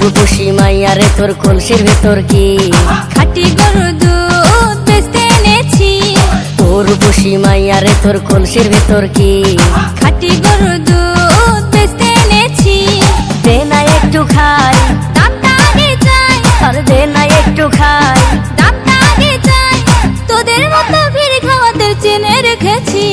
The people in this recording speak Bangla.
গরু পুষি আরে তোর কলসির ভেতর কি? খাটি গরু দুধ বেচতে এনেছি। গরু পুষি মাইয়ারে তোর কলসির ভেতর কি? খাটি গরু দুধ বেচতে এনেছি। দে না একটু খাই। দাঁতাগে যাই আর দে না একটু খাই। তোদের মতো ভিড় খাওয়াদের চেনে রেখেছি।